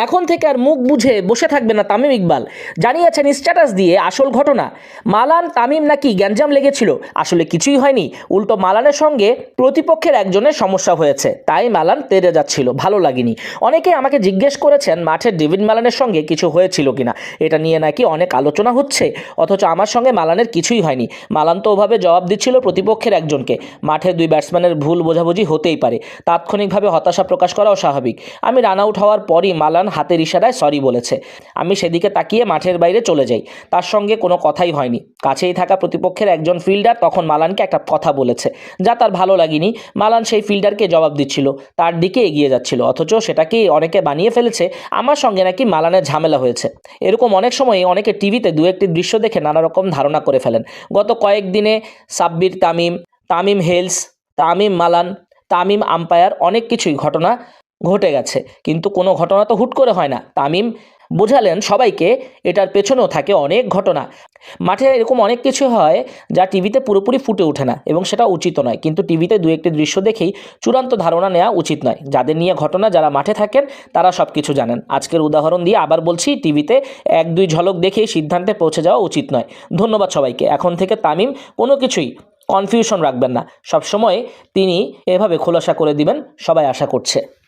এখন থেকে আর মুখ বুঝে বসে থাকবে না তামিম ইকবাল। জানিয়েছেন, স্ট্যাটাস দিয়ে আসল ঘটনা। মালান, তামিম নাকি গ্যাঞ্জাম লেগেছিল? আসলে কিছুই হয়নি। উল্টো মালানের সঙ্গে প্রতিপক্ষের একজনের সমস্যা হয়েছে। তাই মালান তেড়ে যাচ্ছিল, ভালো লাগেনি। অনেকে আমাকে জিজ্ঞেস করেছেন মাঠের ডেভিড মালানের সঙ্গে কিছু হয়েছিল কিনা? এটা নিয়ে নাকি অনেক আলোচনা হচ্ছে। অথচ আমার সঙ্গে মালানের কিছুই হয়নি। মালান তো ওভাবে জবাব দিচ্ছিল প্রতিপক্ষের একজনকে। মাঠে দুই ব্যাটসম্যানের ভুল বোঝাবুঝি হতেই পারে। তাৎক্ষণিকভাবে হতাশা প্রকাশ করাও স্বাভাবিক। আমি রান আউট হওয়ার পরই মালান হাতের ইশারায় সরি বলেছে। আমি সেদিকে তাকিয়ে মাঠের বাইরে চলে যাই। তার সঙ্গে কোনো কথাই হয়নি। কাছেই থাকা প্রতিপক্ষের একজন ফিল্ডার তখন মালানকে একটা কথা বলেছে, যা তার ভালো লাগেনি। মালান সেই ফিল্ডারকে জবাব দিচ্ছিল। তার দিকে এগিয়ে যাচ্ছিল, অথচ সেটাকে অনেকে বানিয়ে ফেলেছে। আমার সঙ্গে নাকি মালানের ঝামেলা হয়েছে। এরকম অনেক সময় অনেকে টিভিতে দু একটি দৃশ্য দেখে নানা রকম ধারণা করে ফেলেন। গত কয়েকদিনে Sabbir, Tamim Tamim Hales, Tamim Malan, Tamim umpire অনেক কিছুই ঘটনা ঘটে গেছে। কিন্তু কোনো ঘটনা তো হুট করে হয় না। তামিম বোঝালেন সবাইকে এটার পেছনেও থাকে অনেক ঘটনা। মাঠে এরকম অনেক কিছু হয় যা টিভিতে পুরোপুরি ফুটে ওঠে না এবং সেটা উচিত নয়। কিন্তু টিভিতে দু একটি দৃশ্য দেখেই চূড়ান্ত ধারণা নেওয়া উচিত নয়। যাদের নিয়ে ঘটনা, যারা মাঠে থাকেন, তারা সব কিছু জানেন। আজকের উদাহরণ দিয়ে আবার বলছি, টিভিতে এক, দুই ঝলক দেখেই সিদ্ধান্তে পৌঁছে যাওয়া উচিত নয়। ধন্যবাদ সবাইকে। এখন থেকে তামিম কোনো কিছুই কনফিউশন রাখবেন না। সবসময় তিনি এভাবে খোলাসা করে দিবেন, সবাই আশা করছে।